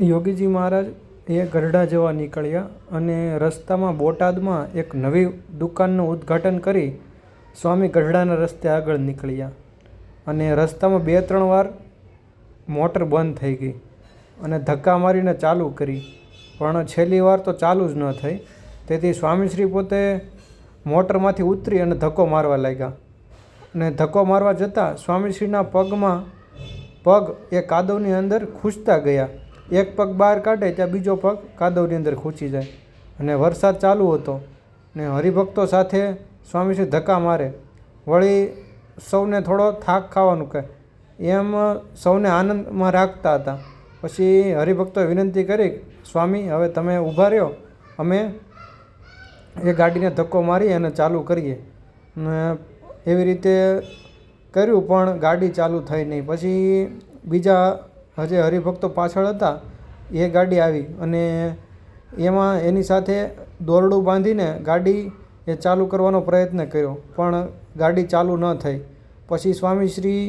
યોગીજી મહારાજ એ ગઢડા જવા નીકળ્યા અને રસ્તામાં બોટાદમાં એક નવી દુકાનનું ઉદ્ઘાટન કરી સ્વામી ગઢડાના રસ્તે આગળ નીકળ્યા. અને રસ્તામાં બે, ત્રણ વાર મોટર બંધ થઈ ગઈ અને ધક્કા મારીને ચાલુ કરી. પણ છેલ્લી વાર તો ચાલુ જ ન થઈ. તેથી સ્વામીશ્રી પોતે મોટરમાંથી ઉતરી અને ધક્કો મારવા લાગ્યા. અને ધક્કો મારવા જતાં સ્વામીશ્રીના પગમાં, પગ એ કાદવની અંદર ખૂંચતા ગયા. એક પગ બહાર કાઢે ત્યાં બીજો પગ કાદવની અંદર ખૂંચી જાય. અને વરસાદ ચાલુ હતો ને હરિભક્તો સાથે સ્વામીશ્રી ધક્કા મારે. વળી સૌને થોડો થાક ખાવાનું કહે. એમ સૌને આનંદમાં રાખતા હતા. પછી હરિભક્તોએ વિનંતી કરી, સ્વામી, હવે તમે ઊભા રહ્યો. અમે એ ગાડીને ધક્કો મારી અને ચાલુ કરીએ. ને એવી રીતે કર્યું, પણ ગાડી ચાલુ થઈ નહીં. પછી બીજા હજે હરિભક્તો પાછળ હતા, એ ગાડી આવી અને એમાં એની સાથે દોરડું બાંધીને ગાડી એ ચાલુ કરવાનો પ્રયત્ન કર્યો, પણ ગાડી ચાલુ ન થઈ. પછી સ્વામીશ્રી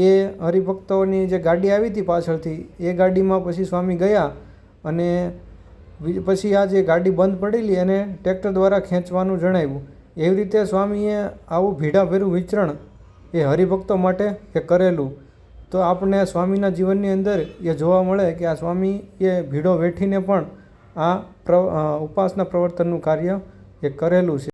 એ હરિભક્તોની જે ગાડી આવી હતી પાછળથી, એ ગાડીમાં પછી સ્વામી ગયા અને પછી આ જે ગાડી બંધ પડેલી એને ટ્રેક્ટર દ્વારા ખેંચવાનું જણાવ્યું. એવી રીતે સ્વામીએ આવું ભીડાભેરું વિચરણ એ હરિભક્તો માટે એ કરેલું. તો આપણને સ્વામીના જીવનની અંદર એ જોવા મળે કે આ સ્વામી એ ભીડો વેઠીને પણ આ ઉપાસના પ્રવર્તનનું કાર્ય એ કરેલું છે.